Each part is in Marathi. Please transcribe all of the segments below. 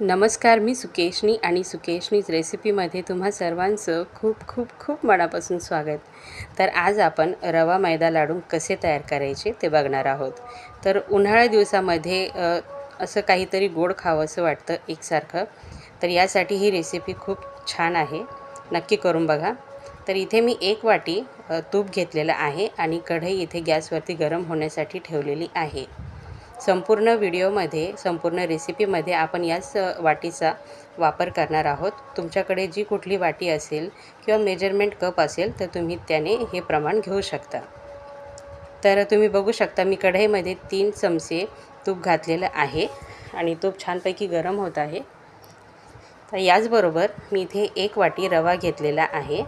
नमस्कार मी सुकेशनी आणि सुकेशनीच रेसिपीमध्ये तुम्हा सर्वांचं खूप खूप खूप मनापासून स्वागत. तर आज आपण रवा मैदा लाडू कसे तयार करायचे ते बघणार आहोत. तर उन्हाळ्या दिवसामध्ये असं काहीतरी गोड खावं असं वाटतं एकसारखं. तर यासाठी ही रेसिपी खूप छान आहे. नक्की करून बघा. तर इथे मी एक वाटी तूप घेतलेलं आहे आणि कढई इथे गॅसवरती गरम होण्यासाठी ठेवलेली आहे. संपूर्ण व्हिडिओमध्ये संपूर्ण रेसिपीमध्ये आपण याच वाटीचा वापर करणार आहोत. तुमच्याकडे जी कुठली वाटी असेल किंवा मेजरमेंट कप असेल तर तुम्ही त्याने हे प्रमाण घेऊ शकता. तर तुम्ही बघू शकता मी कढईमध्ये तीन चमचे तूप घातलेलं आहे आणि तूप छानपैकी गरम होत आहे. तर याचबरोबर मी इथे एक वाटी रवा घेतलेला आहे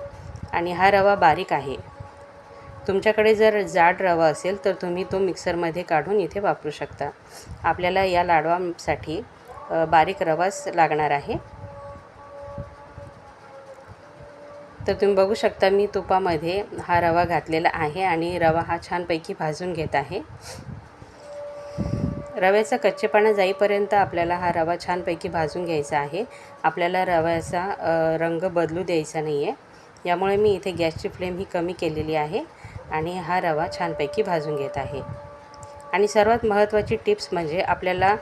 आणि हा रवा बारीक आहे. तुमच्याकडे जर जाड रवा असेल तर तुम्ही तो मिक्सरमध्ये काढून इथे वापरू शकता. आपल्याला या लाडवांसाठी बारीक रवाच लागणार आहे. तर तुम्ही बघू शकता मी तुपामध्ये हा रवा घातलेला आहे आणि रवा हा छानपैकी भाजून घेत आहे. रव्याचा कच्चेपणा जाईपर्यंत आपल्याला हा रवा छानपैकी भाजून घ्यायचा आहे. आपल्याला रव्याचा रंग बदलू द्यायचा नाही आहे यामुळे मी इथे गॅसची फ्लेम ही कमी केलेली आहे. आणि हा रवा छानपैकी भाजून घेत आहे. आणि सर्वात महत्त्वाची टिप्स म्हणजे आपल्याला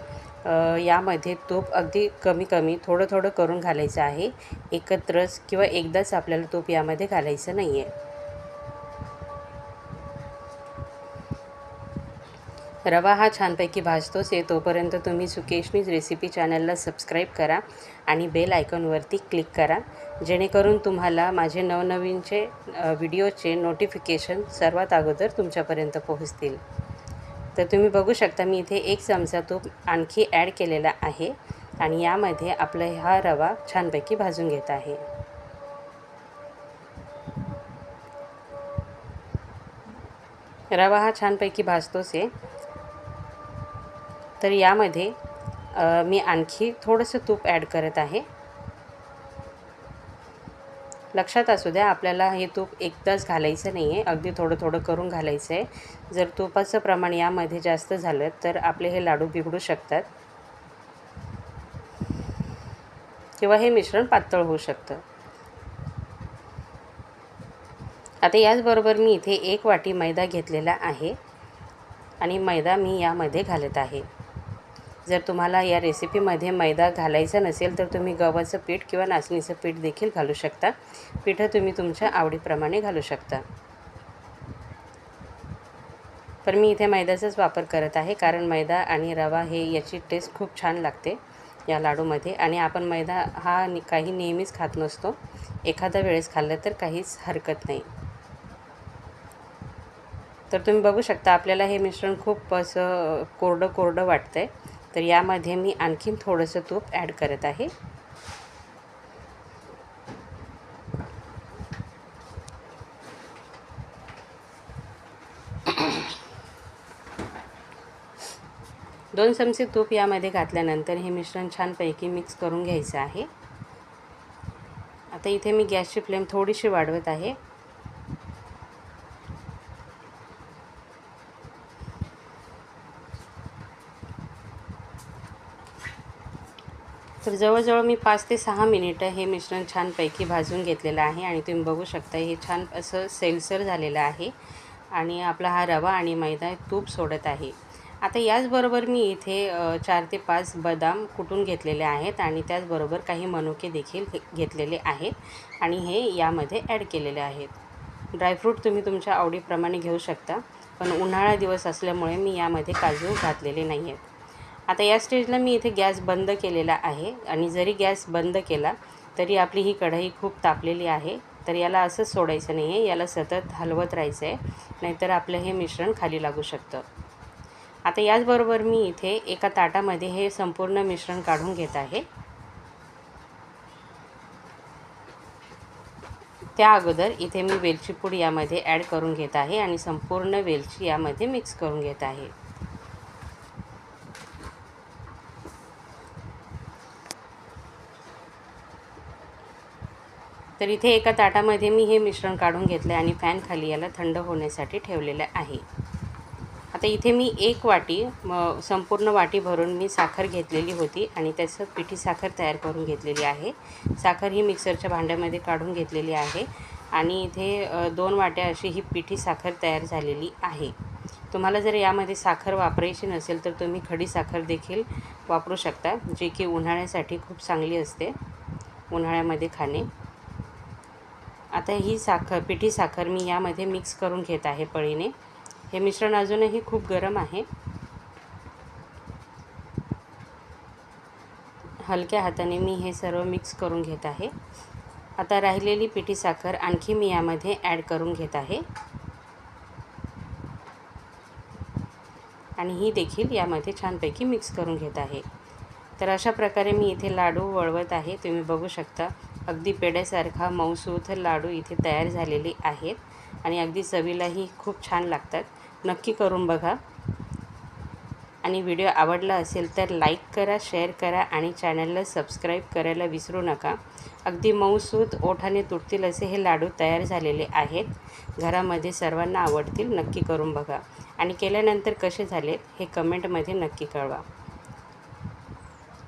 यामध्ये तूप अगदी कमी कमी थोडं थोडं करून घालायचं आहे. एकत्रच किंवा एकदाच आपल्याला तूप यामध्ये घालायचं नाही आहे रवा हा छानपैकी भाजतोच आहे तोपर्यंत तुम्ही सुकेशनीज रेसिपी चॅनलला सबस्क्राईब करा आणि बेल आयकॉनवरती क्लिक करा. जेणेकरून तुम्हाला माझे नवनवीनचे व्हिडिओचे नोटिफिकेशन सर्वात अगोदर तुमच्यापर्यंत पोहोचतील. तर तुम्ही बघू शकता मी इथे एक चमचा तूप आणखी ॲड केलेला आहे आणि यामध्ये आपला हा रवा छानपैकी भाजून घेत आहे. रवा हा छानपैकी भाजतोच आहे. तर यामध्ये मी आणखी थोडंसं तूप ॲड करत आहे. लक्षात असू द्या आपल्याला हे तूप एकदाच घालायचं नाही आहे. अगदी थोडं थोडं करून घालायचं आहे. जर तुपाचं प्रमाण यामध्ये जास्त झालं तर आपले हे लाडू बिघडू शकतात. किंवा हे मिश्रण पातळ होऊ शकतं. आता याचबरोबर मी इथे एक वाटी मैदा घेतलेला आहे आणि मैदा मी यामध्ये घालत आहे. जर तुम्हाला या रेसिपीमध्ये मैदा घालायचा नसेल तर तुम्ही गव्हाचं पीठ किंवा नाचणीचं पीठ देखील घालू शकता. पिठं तुम्ही तुमच्या आवडीप्रमाणे घालू शकता. पण मी इथे मैद्याचाच वापर करत आहे कारण मैदा आणि रवा हे याची टेस्ट खूप छान लागते या लाडूमध्ये. आणि आपण मैदा हा नि- काही नेहमीच खात नसतो. एखाद्या वेळेस खाल्लं तर काहीच हरकत नाही. तर तुम्ही बघू शकता आपल्याला हे मिश्रण खूप असं कोरडं कोरडं वाटतं आहे तर यामध्ये मी आणखीन थोडंसं तूप ॲड करत आहे. दोन चमचे तूप यामध्ये घातल्यानंतर हे मिश्रण छानपैकी मिक्स करून घ्यायचं आहे. आता इथे मी गॅसची फ्लेम थोडीशी वाढवत आहे. जवळजवळ मी पाच ते सहा मिनिटं हे मिश्रण छानपैकी भाजून घेतलेलं आहे आणि तुम्ही बघू शकता हे छान असं सेलसर झालेलं आहे. आणि आपला हा रवा आणि मैदा तूप सोडत आहे. आता याचबरोबर मी इथे चार ते पाच बदाम कुटून घेतलेले आहेत आणि त्याचबरोबर काही मनुके देखील घेतलेले आहेत आणि हे यामध्ये ॲड केलेले आहेत. ड्रायफ्रूट तुम्ही तुमच्या आवडीप्रमाणे घेऊ शकता पण उन्हाळा दिवस असल्यामुळे मी यामध्ये काजू घातलेले नाही आहेत. आता या स्टेजला मी इथे गॅस बंद केलेला आहे. आणि जरी गॅस बंद केला तरी आपली ही कढई खूप तापलेली आहे. तर याला असंच सोडायचं नाही आहे याला सतत हलवत राहायचं आहे नाहीतर आपलं हे मिश्रण खाली लागू शकतं. आता याचबरोबर मी इथे एका ताटामध्ये हे संपूर्ण मिश्रण काढून घेत आहे. त्या अगोदर इथे मी वेलची पूड यामध्ये ॲड करून घेत आहे. आणि संपूर्ण वेलची यामध्ये मिक्स करून घेत आहे. तर इथे एका ताटामध्ये मी हे मिश्रण काढून घेतलं आहे आणि फॅन खाली याला थंड होण्यासाठी ठेवलेलं आहे. आता इथे मी एक वाटी म संपूर्ण वाटी भरून मी साखर घेतलेली होती आणि त्याचं पिठी साखर तयार करून घेतलेली आहे. साखर ही मिक्सरच्या भांड्यामध्ये काढून घेतलेली आहे आणि इथे दोन वाट्या अशी ही पिठी साखर तयार झालेली आहे. तुम्हाला जर यामध्ये साखर वापरायची नसेल तर तुम्ही खडी साखर देखील वापरू शकता जी की उन्हाळ्यासाठी खूप चांगली असते उन्हाळ्यामध्ये खाणे. आता ही साखर पिठी साखर मी यामध्ये मिक्स करून घेत आहे पळीने. हे मिश्रण अजूनही खूप गरम आहे. हलक्या हाताने मी हे सर्व मिक्स करून घेत आहे. आता राहिलेली पिठी साखर आणखी मी यामध्ये ॲड करून घेत आहे. आणि ही देखील यामध्ये छानपैकी मिक्स करून घेत आहे. तर अशा प्रकारे मी इथे लाडू वळवत आहे तुम्ही बघू शकता. अगदी पेड्यासारखा मऊसूत लाडू इथे तयार झालेले आहेत आणि अगदी चवीलाही खूप छान लागतात. नक्की करून बघा. आणि व्हिडिओ आवडला असेल तर लाईक करा शेअर करा आणि चॅनलला सबस्क्राईब करायला विसरू नका. अगदी मऊसूत ओठाने तुटतील असे हे लाडू तयार झालेले आहेत. घरामध्ये सर्वांना आवडतील नक्की करून बघा. आणि केल्यानंतर कसे झालेत हे कमेंटमध्ये नक्की कळवा.